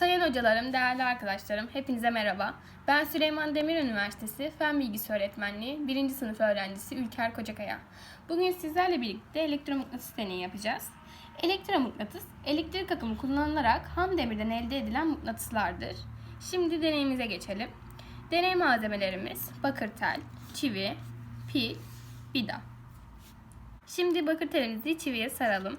Sayın hocalarım, değerli arkadaşlarım, hepinize merhaba. Ben Süleyman Demir Üniversitesi Fen Bilgisi Öğretmenliği 1. sınıf öğrencisi Ülker Kocakaya. Bugün sizlerle birlikte elektromıknatıs deneyi yapacağız. Elektromıknatıs, elektrik akımı kullanılarak ham demirden elde edilen mıknatıslardır. Şimdi deneyimize geçelim. Deney malzemelerimiz bakır tel, çivi, pil, vida. Şimdi bakır telimizi çiviye saralım.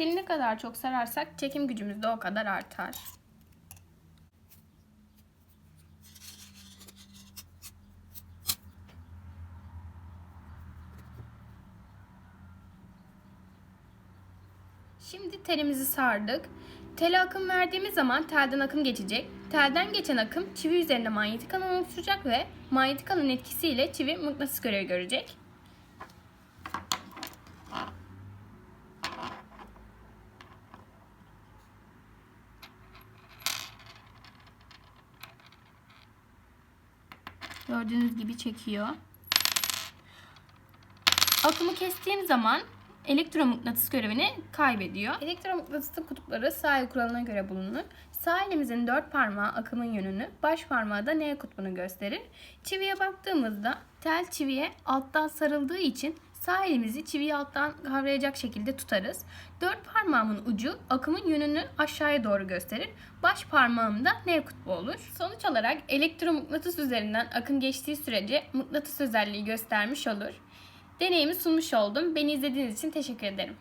Teli ne kadar çok sararsak çekim gücümüz de o kadar artar. Şimdi telimizi sardık. Tele akım verdiğimiz zaman telden akım geçecek. Telden geçen akım çivi üzerinde manyetik alan oluşturacak ve manyetik alan etkisiyle çivi mıknatıs görevi görecek. Gördüğünüz gibi çekiyor. Akımı kestiğim zaman elektromıknatıs görevini kaybediyor. Elektromıknatısın kutupları sağ kuralına göre bulunur. Sağ elimizin dört parmağı akımın yönünü, baş parmağı da N kutbunu gösterir. Çiviye baktığımızda tel çiviye alttan sarıldığı için sağ elimizi çiviyi alttan kavrayacak şekilde tutarız. Dört parmağımın ucu akımın yönünü aşağıya doğru gösterir. Baş parmağım da N kutbu olur. Sonuç olarak elektromıknatıs üzerinden akım geçtiği sürece mıknatıs özelliği göstermiş olur. Deneyimi sunmuş oldum. Beni izlediğiniz için teşekkür ederim.